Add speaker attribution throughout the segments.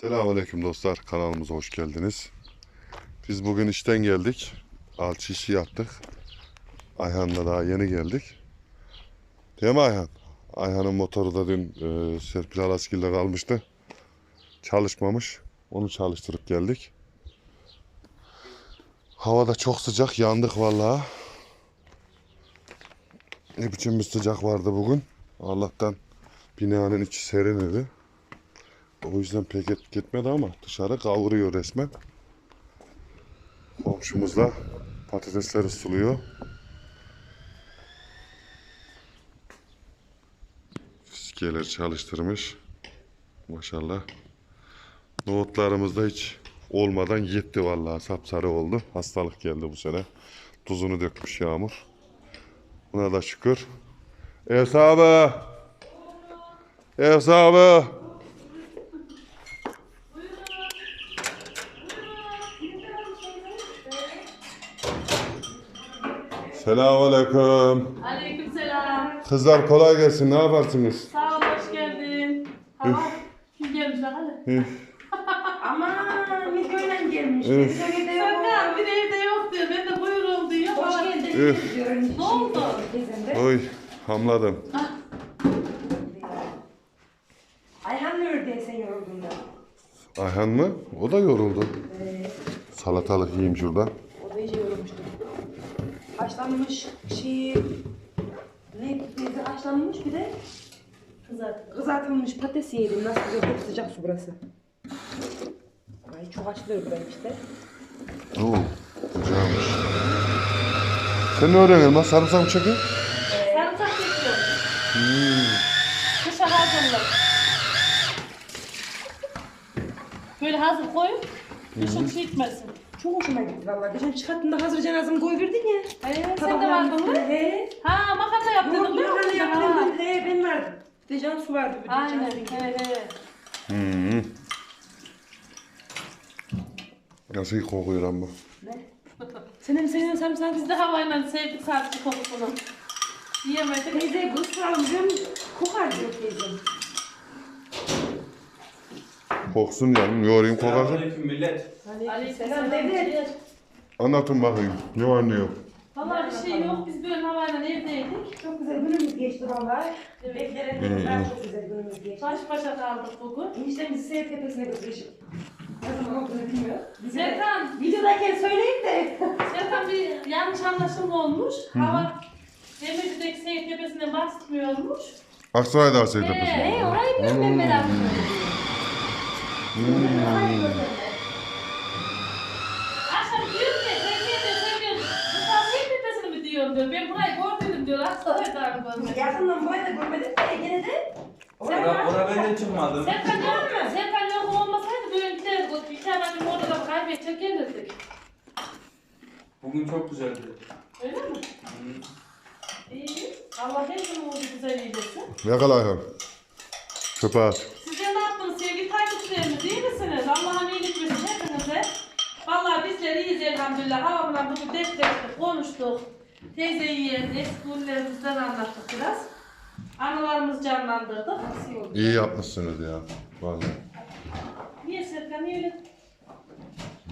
Speaker 1: Selamünaleyküm dostlar. Kanalımıza hoş geldiniz. Biz bugün işten geldik. Alçı işi yaptık. Ayhan'la daha yeni geldik. Değil mi Ayhan? Ayhan'ın motoru da dün e, Serpil Alaskil'de kalmıştı. Çalışmamış. Onu çalıştırıp geldik. Hava da çok sıcak. Yandık vallahi. Ne biçim bir sıcak vardı bugün. Allah'tan binanın içi serin idi. O yüzden pek et gitmedi ama dışarı kavuruyor resmen. Komşumuz da patatesleri suluyor. Fiskeleri çalıştırmış. Maşallah. Nohutlarımız da hiç olmadan yetti vallahi sapsarı oldu. Hastalık geldi bu sene. Tuzunu dökmüş yağmur. Buna da şükür. Ev sahibi. Ev. Selamünaleyküm.
Speaker 2: Aleykümselam.
Speaker 1: Kızlar kolay gelsin. Ne yaparsınız?
Speaker 2: Sağ ol, hoş geldin. Hava kim gelmiş.
Speaker 1: Üf,
Speaker 3: Aman videoyla gelmiş.
Speaker 1: Üf.
Speaker 3: Videoya da yok.
Speaker 2: Bir evde yok diyor. Ben de buyurun diyor.
Speaker 3: Hoş geldin.
Speaker 1: Üf.
Speaker 3: diyorum.
Speaker 2: Ne oldu?
Speaker 1: Oy, hamladım.
Speaker 3: Ayhan neredeyse yoruldum da.
Speaker 1: Ayhan mı? O da yoruldu. Salatalık yiyeyim şuradan.
Speaker 3: O da iyice yorulmuştu. Haşlanmış şey... Ne teyze haşlanmış bir de
Speaker 2: Kızartma.
Speaker 3: kızartılmış patates yedim. Nasıl güzel çok sıcak su burası. Ay çok açılıyor burayı işte.
Speaker 1: Oo, güzelmiş. Sen ne öğreniyorsun lan? Sarımsak mı çekiyorsun?
Speaker 2: Sarımsak çekiyorum. Kışa hazırlık. Böyle hazır koyup kışın çekmesin.
Speaker 3: Çok hoşuma gitti vallahi. Geçen çıkarttığında hazır cenazemi koyverdin ya.
Speaker 2: Ee, sen de vardın mı?
Speaker 3: He.
Speaker 2: Ha makarna yaptın
Speaker 3: Yok
Speaker 2: değil mi?
Speaker 3: makarna
Speaker 2: Ha.
Speaker 3: yaptım. He ben vardım. Dejan su vardı. bir de
Speaker 2: Aynen.
Speaker 3: Cansu'nun.
Speaker 2: He he.
Speaker 1: Hı. Nasıl kokuyor ama.
Speaker 3: Senin senin sarımsak
Speaker 2: Biz de havayla sevdik sarımsak kokusunu. Yiyemedik.
Speaker 3: Teyze göz kuralım diyorum. Kokar diyor teyzem.
Speaker 1: Koksun yanım. Yoğurayım kokarsın.
Speaker 4: Selamünaleyküm millet.
Speaker 3: Selam dede.
Speaker 1: Anlatın bakayım. Ne var ne yok.
Speaker 2: Valla bir şey yok. Biz böyle havayla evdeydik.
Speaker 3: Çok güzel günümüz geçti vallahi.
Speaker 2: Evet.
Speaker 3: Beklerenlerden çok güzel günümüz geçti.
Speaker 2: Baş başa kaldık bugün.
Speaker 3: Eniştemizi Seyir Tepesi'ne götürecek. Ne zaman olduğunu bilmiyor. Bize
Speaker 2: Serkan,
Speaker 3: videodayken söyleyin de.
Speaker 2: Serkan bir yanlış anlaşılma olmuş. Hava Demirci'deki seyir tepesine basmıyormuş.
Speaker 1: Aksaray'da Aksaray'da
Speaker 2: Ee,
Speaker 1: peki.
Speaker 3: Hey orayı biliyorum ben merak
Speaker 2: Akşam diyor ki, sen diyor, sen diyor, Mustafa seyir tepesini mi diyorsun diyor. Ben burayı gördüm diyor. Aksaray'dan görmedim.
Speaker 3: Yakından burayı da görmedik de gene de.
Speaker 2: Sen-
Speaker 4: Ora, ora benden çıkmadım.
Speaker 2: Serkan yok mu? Serkan yok olmasaydı böyle gider. Bir tane benim orada kaybedecek gelirdik.
Speaker 4: Bugün çok güzeldi.
Speaker 2: Öyle mi? İyi. Allah gün oldu güzel eylesin.
Speaker 1: Yakala Ayhan. Çöpe
Speaker 2: İyiyiz elhamdülillah. Havamla bugün defterdik, konuştuk. Teyze yiyen eski günlerimizden anlattık biraz. Anılarımızı canlandırdık.
Speaker 1: İyi yapmışsınız ya. Vallahi.
Speaker 2: Niye Serkan niye öyle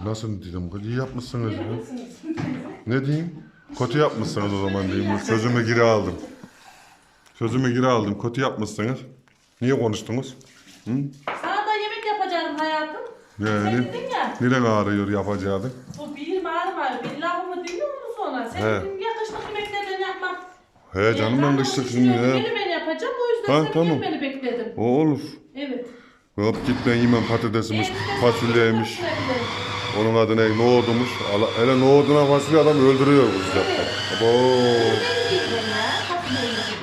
Speaker 1: Nasıl dedim? İyi yapmışsınız ya.
Speaker 2: yapıyorsunuz?
Speaker 1: Ne diyeyim? Kötü yapmışsınız o zaman diyeyim. Sözümü geri aldım. Sözümü geri aldım. Kötü yapmışsınız. Niye konuştunuz? Hı?
Speaker 2: Sana da yemek yapacaktım hayatım. Sen
Speaker 1: Yani
Speaker 2: dedin ya,
Speaker 1: neden ağrıyor yapacaktı?
Speaker 2: o bir ağrıma, bir lafımı dinliyor musun sonra? Sen
Speaker 1: He.
Speaker 2: dedin ya kışlık yemeklerden yapmak.
Speaker 1: He canım ben kışlık şimdi ya.
Speaker 2: Yeni ben yapacağım, o yüzden
Speaker 1: Ha,
Speaker 2: seni
Speaker 1: tamam.
Speaker 2: gelmeni bekledim.
Speaker 1: O olur.
Speaker 2: Evet.
Speaker 1: Hop git ben yemem patatesimiz,
Speaker 2: Ee,
Speaker 1: fasulyeymiş.
Speaker 2: sen-
Speaker 1: Onun adı ne? Nohudumuş. Ala- Hele nohuduna fasulye adam öldürüyor bu sıcakta. Abo.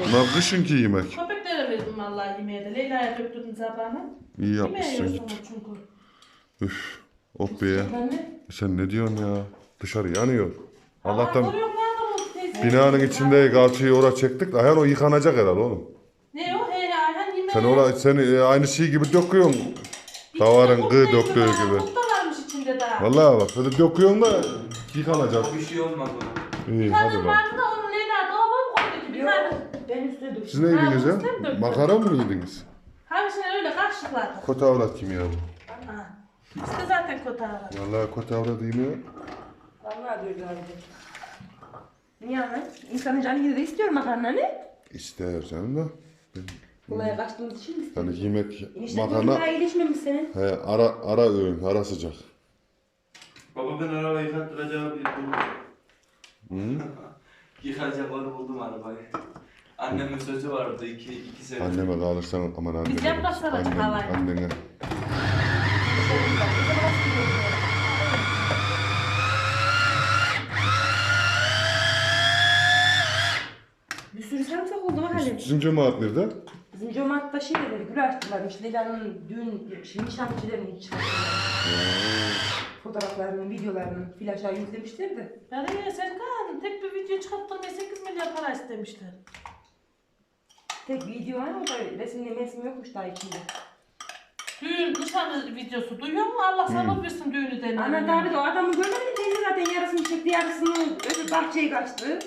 Speaker 1: Bunlar kışınki yemek.
Speaker 2: Köpeklere verdim vallahi yemeğe de. Leyla'ya döktürdüm sabahına.
Speaker 1: İyi
Speaker 2: Yemeğe
Speaker 1: yapmışsın
Speaker 2: yiyorsun çünkü.
Speaker 1: Üf. Oh be ya. Sen ne diyorsun ya? Dışarı yanıyor.
Speaker 2: Allah
Speaker 1: Allah'tan binanın içinde kalçayı oraya çektik. Ayhan o yıkanacak herhalde oğlum.
Speaker 2: Ne o? He Ayhan.
Speaker 1: Sen oraya sen e, aynı şey gibi döküyorsun. Davarın gı döktüğü gibi.
Speaker 2: Varmış içinde daha.
Speaker 1: Vallahi bak böyle döküyorsun da yıkanacak.
Speaker 4: Bir şey olmaz ona.
Speaker 1: İyi hadi
Speaker 2: tane
Speaker 1: bak.
Speaker 2: vardı da onu Leyla dolaba mı koydu ki? Bir tane.
Speaker 3: Ben üstüne dur.
Speaker 1: Siz ne yediniz
Speaker 2: Ha,
Speaker 1: ya?
Speaker 2: sen döktün.
Speaker 1: Makara mı yediniz?
Speaker 2: Hangisinden öyle karşılıklar.
Speaker 1: Kötü avrat kim ya bu?
Speaker 2: Ha. İşte zaten kötü ara.
Speaker 1: Vallahi kötü avra değil mi?
Speaker 3: Vallahi bir de. Niye anne? İnsanın canı yine de istiyor makarna ne?
Speaker 1: İster canım da.
Speaker 3: Kolaya kaçtığımız için mi istiyor?
Speaker 1: Yani yemek,
Speaker 3: bugün
Speaker 1: makarna
Speaker 3: daha iyileşmemiş senin.
Speaker 1: he, ara, ara öğün, ara sıcak.
Speaker 4: Baba ben arabayı yıkattıracağı bir buldum.
Speaker 1: Hı?
Speaker 4: Yıkayacak onu buldum arabayı. Annemin sözü vardı iki, iki sene.
Speaker 1: Anneme kalırsan aman anneme.
Speaker 2: Biz saracak
Speaker 1: Annem-
Speaker 2: havayı.
Speaker 1: Annene.
Speaker 3: Bir sürü sarımsak oldu bak hele.
Speaker 1: Bizim cemaat nerede?
Speaker 3: Bizim cemaatta şey dedi, gül açtılarmış. Leyla'nın düğün, nişançılarını hiç Fotoğraflarını, videolarını flaşa yüklemişler de.
Speaker 2: Yani Serkan tek bir video çıkarttırmaya 8 milyar para istemişler.
Speaker 3: Tek video var ama da resimli mesim yokmuş daha içinde.
Speaker 2: Düğün nişan videosu duyuyor musun? Allah sabır versin düğünü deniyor.
Speaker 3: Ana da bir de o adamı görmedin mi? Teyze zaten yarısını çekti, yarısını öbür bahçeye kaçtı.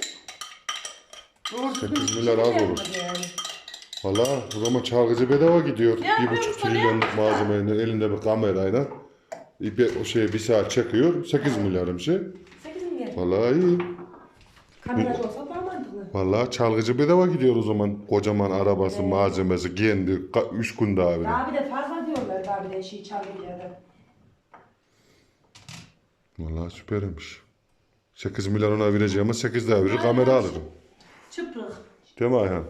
Speaker 3: Doğru düzgün
Speaker 1: Sekiz milyar
Speaker 3: şey
Speaker 1: az olur.
Speaker 3: Yani.
Speaker 1: Valla o zaman çalgıcı bedava gidiyor.
Speaker 2: Ya
Speaker 1: bir buçuk
Speaker 2: ne
Speaker 1: trilyonluk malzemeyle elinde bir kamerayla bir, o şeye bir saat çekiyor. 8 milyarım şey.
Speaker 3: 8 milyar.
Speaker 1: Vallahi iyi.
Speaker 3: Kamerası olsa daha mantıklı.
Speaker 1: Vallahi çalgıcı bedava gidiyor o zaman. Kocaman arabası, malzemesi, kendi 3 gün daha bile.
Speaker 3: Daha bir de fazla de şey çalgıcıya
Speaker 1: Vallahi süpermiş. 8 milyar ona vereceğime 8 daha verir kamera alırım.
Speaker 2: Çıpırık.
Speaker 1: Değil mi Ayhan?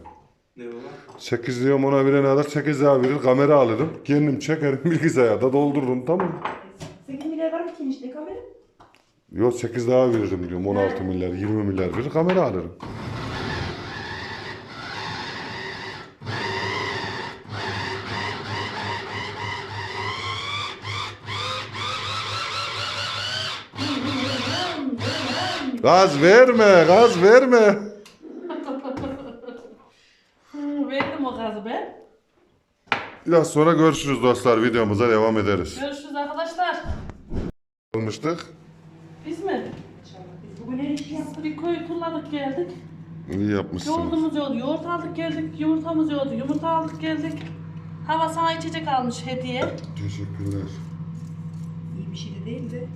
Speaker 4: Ne baba?
Speaker 1: 8 diyorum ona verene kadar 8 daha verir kamera alırım. Kendim çekerim bilgisayarda doldururum tamam mı?
Speaker 3: 8 milyar var mı ki işte kamera?
Speaker 1: Yok 8 daha veririm diyorum 16 milyar 20 milyar verir kamera alırım. Gaz verme, gaz verme.
Speaker 2: Verdim o gazı ben.
Speaker 1: Biraz sonra görüşürüz dostlar. Videomuza devam ederiz.
Speaker 2: Görüşürüz arkadaşlar.
Speaker 1: Olmuştuk.
Speaker 2: Biz mi?
Speaker 3: İnşallah. Biz bugün her işi yaptık.
Speaker 2: Bir koyu turladık geldik.
Speaker 1: İyi yapmışsınız.
Speaker 2: Yoğurdumuz yoğurdu. Yoğurt aldık geldik. Yumurtamız yoğurdu. Yumurta aldık geldik. Hava sana içecek almış hediye.
Speaker 1: Teşekkürler.
Speaker 3: İyi bir şey de değil de.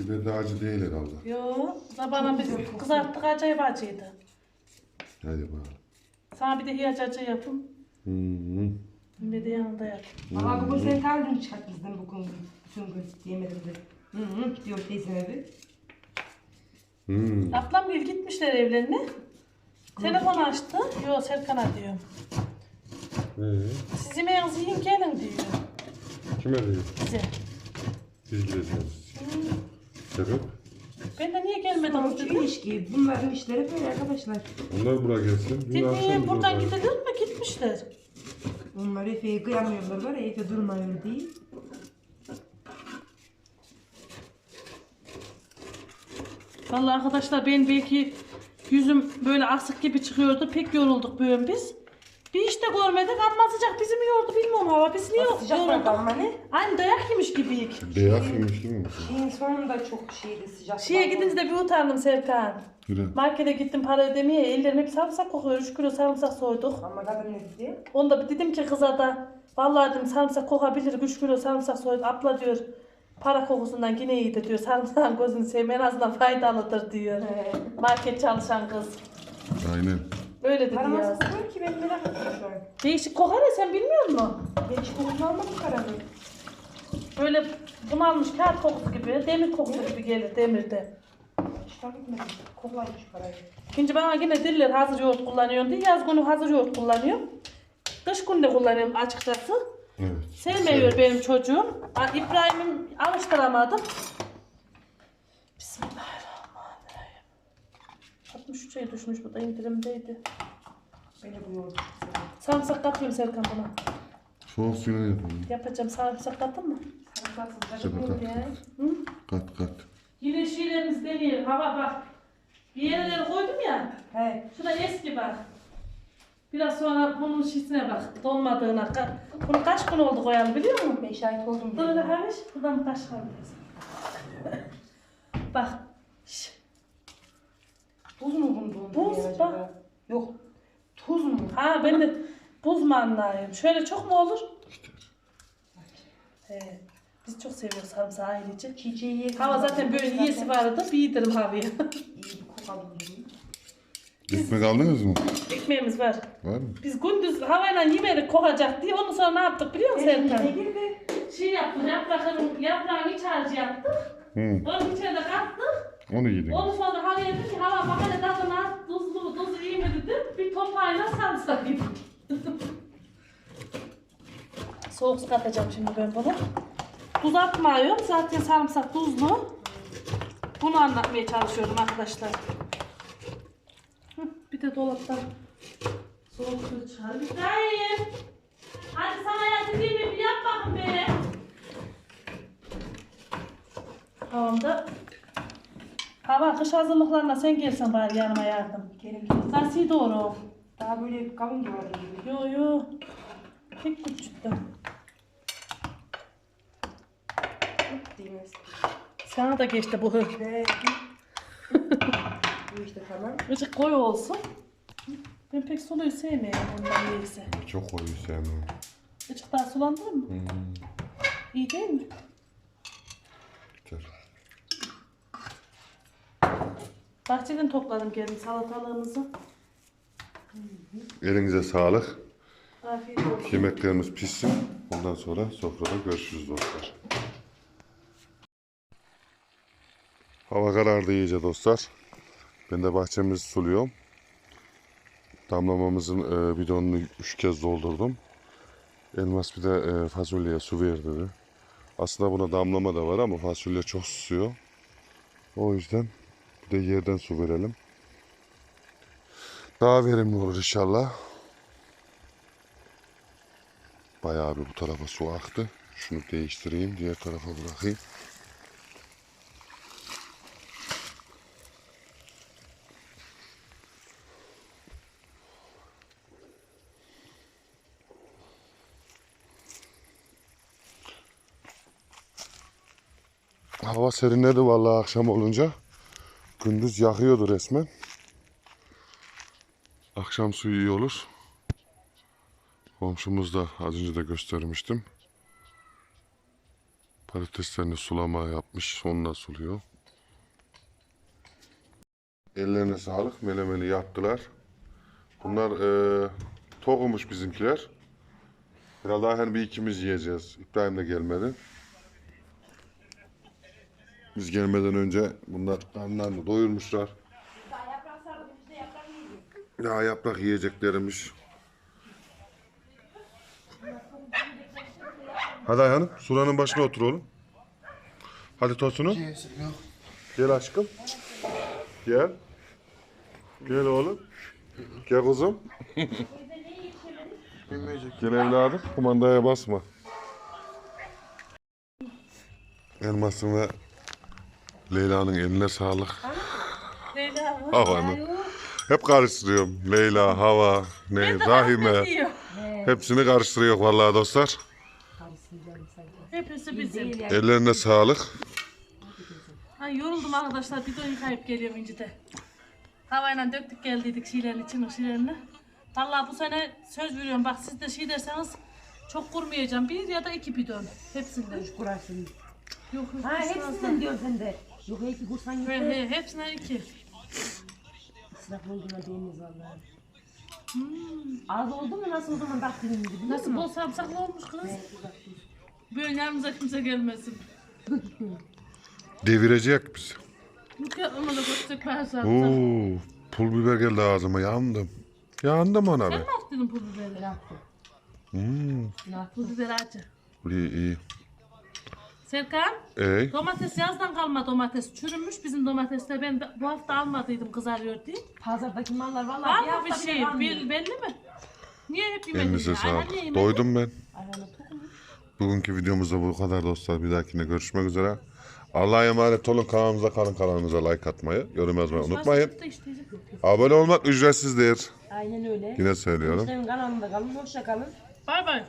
Speaker 1: Biber de acı değil herhalde.
Speaker 2: Yo, sabahına biz kızarttık acayip acıydı.
Speaker 1: Hadi bakalım.
Speaker 2: Sana bir de hiyac acı yapın.
Speaker 1: Hı -hı.
Speaker 2: Bir de yanında yap.
Speaker 3: Ama bugün sen kaldın çıkart bizden bugün. Bütün gün yemedim de. Hı hı diyor teyzeme bir.
Speaker 1: Hı.
Speaker 2: Ablam bir gitmişler evlerine. Telefon açtı. Yo Serkan'a diyor.
Speaker 1: Ee,
Speaker 2: Siz yemeğinizi yiyin gelin diyor.
Speaker 1: kime diyor?
Speaker 2: Bize.
Speaker 1: Biz gideceğiz. Sebep?
Speaker 2: Ben de niye gelmediniz
Speaker 3: Sonuç
Speaker 2: dedim.
Speaker 3: ilişki. Bunların işleri böyle arkadaşlar.
Speaker 1: Onlar buraya gelsin. Akşam
Speaker 2: Dedi buradan
Speaker 1: diyorlar.
Speaker 2: gidilir mi? Gitmişler.
Speaker 3: Onlar Efe'ye kıyamıyorlar var ya Efe durmuyor değil.
Speaker 2: Vallahi arkadaşlar ben belki yüzüm böyle asık gibi çıkıyordu. Pek yorulduk bugün biz. Bir işte görmedik ama sıcak bizi mi yordu bilmiyorum hava. Biz niye
Speaker 3: Sıcak
Speaker 2: yorulduk?
Speaker 3: bırak ama ne?
Speaker 2: Aynı dayak yemiş gibiyik.
Speaker 1: Beyaz yemiş değil mi?
Speaker 3: Şeyin sonunda çok şeydi sıcak.
Speaker 2: Şeye gidince de bir utandım Serkan.
Speaker 1: Yürü.
Speaker 2: Markete gittim para ödemeye. Ellerim hep sarımsak kokuyor. 3 kilo sarımsak soyduk.
Speaker 3: Ama kadın ne dedi?
Speaker 2: Onda bir dedim ki kıza da vallahi dedim sarımsak kokabilir. 3 kilo sarımsak soyduk. Abla diyor para kokusundan yine iyiydi diyor. Sarımsağın gözünü sevme en azından faydalıdır diyor. Market çalışan kız.
Speaker 1: Aynen.
Speaker 2: Öyle dedi ya.
Speaker 3: masası var ki ben merak ettim şu an.
Speaker 2: Değişik kokar ya sen bilmiyor musun?
Speaker 3: Hiç kokusunu almadım paranın.
Speaker 2: Böyle bunalmış kağıt kokusu gibi, demir kokusu gibi gelir demirde.
Speaker 3: Hiç fark etmedim. Koklaymış parayı.
Speaker 2: İkinci bana yine diller hazır yoğurt kullanıyorsun diye yaz günü hazır yoğurt kullanıyorum. Kış günü de kullanıyorum açıkçası.
Speaker 1: Evet.
Speaker 2: Sevmiyor benim çocuğum. A- İbrahim'im alıştıramadım. 63'e düşmüş bu da indirimdeydi.
Speaker 3: Beni buyurdu.
Speaker 2: Sarımsak katıyorum Serkan buna.
Speaker 1: Soğuk suyuna yapalım.
Speaker 2: Yapacağım sarımsak katın mı?
Speaker 3: Sarımsaksız
Speaker 1: kat.
Speaker 3: ya.
Speaker 2: Hı?
Speaker 1: Kat kat.
Speaker 2: Yine şeylerimiz deneyelim. Hava bak. Bir yerlere koydum ya.
Speaker 3: He.
Speaker 2: Şurada eski bak. Biraz sonra bunun şişine bak. Donmadığına. Ka- Bunu kaç gün oldu koyalı biliyor musun?
Speaker 3: Ben şahit oldum.
Speaker 2: Dur öyle haviş. Buradan kaç biraz. bak.
Speaker 3: Tuz mu bunun?
Speaker 2: Tuz,
Speaker 3: diye acaba? Yok. Tuz mu?
Speaker 2: Ha ben de buz mu anlayayım? Şöyle çok mu olur? He. Biz çok seviyoruz sarımsağı ailece.
Speaker 3: Çiçeği
Speaker 2: Hava zaten böyle yiyesi vardı. Bir yedirdim havaya.
Speaker 3: İyi bir kokalım.
Speaker 1: Ekmek aldınız mı?
Speaker 2: Ekmeğimiz var.
Speaker 1: Var mı?
Speaker 2: Biz gündüz havayla yemedik kokacak diye ondan sonra ne yaptık biliyor musun Serkan?
Speaker 3: girdi.
Speaker 2: Şey yaptık, yaprağın, yaprağın iç harcı yaptık.
Speaker 1: Hı,
Speaker 2: Onun içine de kattık.
Speaker 1: Onu yedin.
Speaker 2: Ondan sonra havaya dedik ki hava bakana tadına tuzlu mu tuzlu iyi mi dedim. Bir topayla sarımsak yedik. Soğuk su katacağım şimdi ben buna. Tuz atmıyorum. Zaten sarımsak tuzlu. Bunu anlatmaya çalışıyorum arkadaşlar. Hı, bir de dolaptan soğuk su çıkar. İbrahim. Hadi sana yatırayım bir yap bakın be. Tamam da. Hava kış hazırlıklarına sen gelsen bari yanıma yardım.
Speaker 3: Geldi.
Speaker 2: Nasıl doğru?
Speaker 3: Daha böyle kalın duvarı gibi.
Speaker 2: Yo yo. Tek küçüktüm.
Speaker 3: Değmez.
Speaker 2: Sana da geçti bu hır.
Speaker 3: Ve bu işte tamam.
Speaker 2: Azıcık koyu olsun. Ben pek suluyu sevmiyorum ondan neyse.
Speaker 1: Çok koyu sevmem.
Speaker 2: Azıcık daha sulandırır mı?
Speaker 1: Hmm,
Speaker 2: İyi değil mi? Bahçeden topladım geldim salatalığımızı.
Speaker 1: Elinize sağlık.
Speaker 2: Afiyet olsun.
Speaker 1: Yemeklerimiz pişsin. Ondan sonra sofrada görüşürüz dostlar. Hava karardı iyice dostlar. Ben de bahçemizi suluyorum. Damlamamızın e, bidonunu üç kez doldurdum. Elmas bir de e, fasulyeye su ver dedi. Aslında buna damlama da var ama fasulye çok susuyor. O yüzden de yerden su verelim. Daha verimli olur inşallah. Bayağı bir bu tarafa su aktı. Şunu değiştireyim, diğer tarafa bırakayım. Hava serinledi vallahi akşam olunca. Gündüz yakıyordu resmen. Akşam suyu iyi olur. Komşumuz da az önce de göstermiştim. Patateslerini sulama yapmış. Onunla suluyor. Ellerine sağlık. Melemeni yaptılar. Bunlar eee tokumuş bizimkiler. Daha hani bir ikimiz yiyeceğiz. İbrahim de gelmedi. Biz gelmeden önce bunlar karnlarını doyurmuşlar. Daha yaprak yiyeceklermiş. Hadi Ayhan'ım suranın başına otur oğlum. Hadi Tosun'um. Gel aşkım. Gel. Gel oğlum. Gel kuzum. Gel evladım. Kumandaya basma. Elmas'ın ve Leyla'nın eline sağlık.
Speaker 2: Leyla.
Speaker 1: Havanın. Hep karıştırıyorum. Leyla, Hava, ne, Rahime. Hepsini karıştırıyor vallahi dostlar.
Speaker 2: Hepsi bizim.
Speaker 1: Ellerine sağlık.
Speaker 2: Ay yoruldum arkadaşlar. Bir de yıkayıp geliyorum incide. Havayla döktük geldiydik şeylerin için şeylerini. Vallahi bu sene söz veriyorum. Bak siz de şey derseniz çok kurmayacağım. Bir ya da iki bidon. Hepsinden.
Speaker 3: Kurarsın.
Speaker 2: Yok yok.
Speaker 3: Ha hepsinden diyorsun sen de. Yok iki kursan yok.
Speaker 2: He, he, hepsinden iki.
Speaker 3: Israf olduğuna değiniz vallahi. Az oldu mu nasıl o zaman gibi biliyor
Speaker 2: Nasıl bol sarımsaklı olmuş kız. Böyle yanımıza kimse gelmesin.
Speaker 1: Devirecek bizi.
Speaker 2: Da götürecek ben sarımsak.
Speaker 1: Oo, pul biber geldi ağzıma. Yandım. Yandım ona
Speaker 2: Sen
Speaker 1: be.
Speaker 2: mi attın pul biberi?
Speaker 3: yaptı?
Speaker 1: Hmm,
Speaker 2: Pul biberi acı.
Speaker 1: iyi iyi.
Speaker 2: Serkan,
Speaker 1: Ey,
Speaker 2: domates yazdan kalma domates. Çürümüş bizim domatesler. Ben bu hafta almadıydım kızarıyor diye.
Speaker 3: Pazardaki mallar vallahi
Speaker 2: Var mı bir
Speaker 3: hafta bile
Speaker 2: şey?
Speaker 3: kalmıyor.
Speaker 2: Bil, belli mi? Niye hep yemedin
Speaker 1: elinize
Speaker 2: ya?
Speaker 1: Sağlık. Doydum ben.
Speaker 3: Ayağına?
Speaker 1: Bugünkü videomuzda bu kadar dostlar. Bir dahakine görüşmek üzere. Allah'a emanet olun. Kanalımıza kalın. Kanalımıza like atmayı, yorum yazmayı unutmayın.
Speaker 2: İşte.
Speaker 1: Abone olmak ücretsizdir.
Speaker 3: Aynen öyle.
Speaker 1: Yine söylüyorum.
Speaker 3: Senin kanalında kalın, hoşça kalın.
Speaker 2: Bay bay.